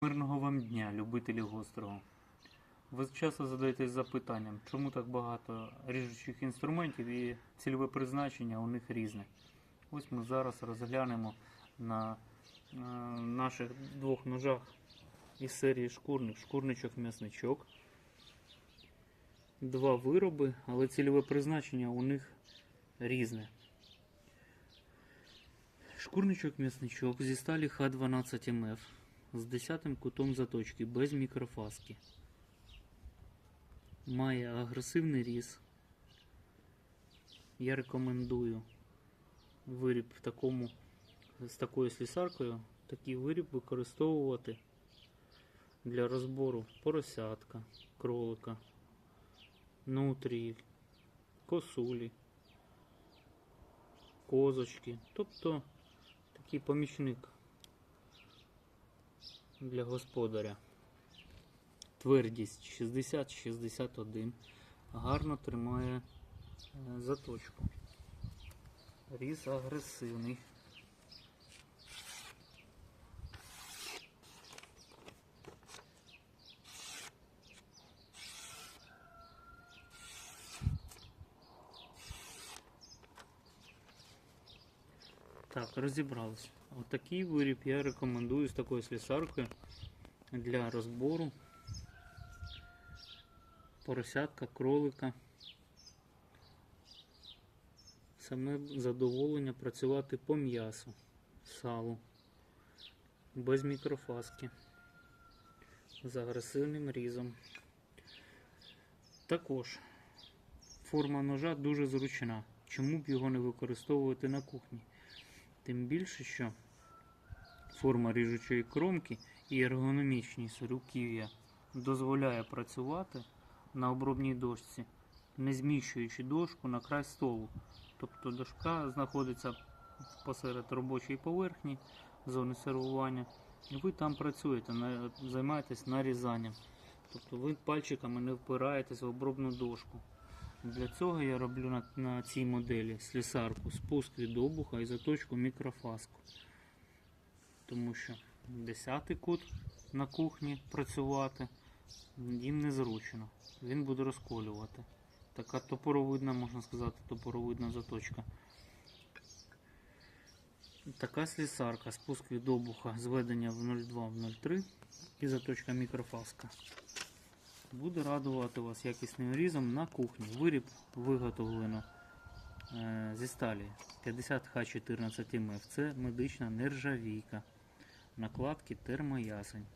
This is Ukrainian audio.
Мирного вам дня, любителі гострого. Ви часто задаєтесь запитанням, чому так багато ріжучих інструментів і цільове призначення у них різне. Ось ми зараз розглянемо на е, наших двох ножах із серії шкурник, шкурничок-м'ясничок. Два вироби, але цільове призначення у них різне. Шкурничок-м'ясничок зі сталі Х12МФ з 10 кутом заточки без мікрофаски. Має агресивний різ. Я рекомендую виріб в такому, з такою слісаркою, такий виріб використовувати для розбору поросятка, кролика, нутрії, косулі, козочки, тобто такий помічник для господаря. Твердість 60-61. Гарно тримає е, заточку. Різ агресивний. Так, розібралися. Отакий виріб я рекомендую з такою слісаркою для розбору поросятка, кролика. Саме задоволення працювати по м'ясу, салу, без мікрофаски, з агресивним різом. Також форма ножа дуже зручна. Чому б його не використовувати на кухні? Тим більше, що форма ріжучої кромки і ергономічність руків'я дозволяє працювати на обробній дошці, не зміщуючи дошку на край столу. Тобто дошка знаходиться посеред робочої поверхні, зони сервування, і ви там працюєте, займаєтесь нарізанням. Тобто ви пальчиками не впираєтесь в обробну дошку. Для цього я роблю на, на цій моделі слісарку, спуск від обуха і заточку мікрофаску. Тому що 10 кут на кухні працювати їм незручно. Він буде розколювати. Така топоровидна, можна сказати, топоровидна заточка. Така слісарка, спуск від обуха, зведення в 0,2 в 0,3 і заточка мікрофаска. Буде радувати вас якісним різом на кухні. Виріб виготовлено е, зі сталі 50Х14МФ. Це медична нержавійка. Накладки термоясень.